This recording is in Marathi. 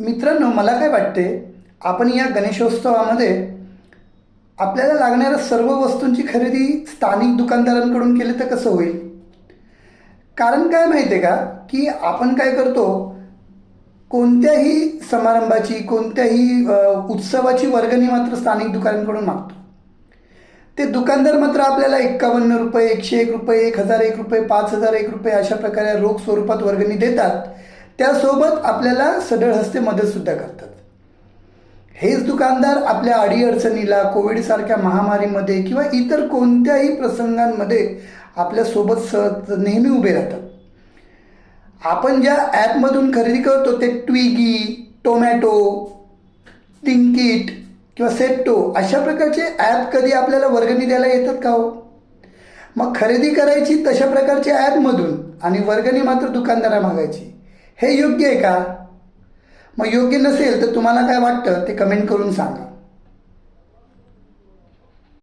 मित्रांनो मला काय वाटते आपण या गणेशोत्सवामध्ये आपल्याला लागणाऱ्या सर्व वस्तूंची खरेदी स्थानिक दुकानदारांकडून केली तर कसं होईल? कारण काय माहिती आहे का की आपण काय करतो कोणत्याही समारंभाची कोणत्याही उत्सवाची वर्गणी मात्र स्थानिक दुकानांकडून मागतो. ते दुकानदार मात्र आपल्याला एक्कावन्न रुपये एकशे एक रुपये एक हजार एक रुपये पाच हजार एक रुपये अशा प्रकारे रोख स्वरूपात वर्गणी देतात. त्यासोबत आपल्याला सढळ हस्ते मदतसुद्धा करतात. हेच दुकानदार आपल्या अडीअडचणीला कोविडसारख्या महामारीमध्ये किंवा इतर कोणत्याही प्रसंगांमध्ये आपल्यासोबत स नेहमी उभे राहतात. आपण ज्या ॲपमधून खरेदी करतो ते ट्विगी टोमॅटो तिंकिट किंवा सेप्टो अशा प्रकारचे ॲप कधी आपल्याला वर्गणी द्यायला येतात का हो? मग खरेदी करायची तशा प्रकारच्या ॲपमधून आणि वर्गणी मात्र दुकानदारा मागायची. हे योग्य आहे का? मग योग्य नसेल तर तुम्हाला काय वाटतं? ते कमेंट करून सांगा.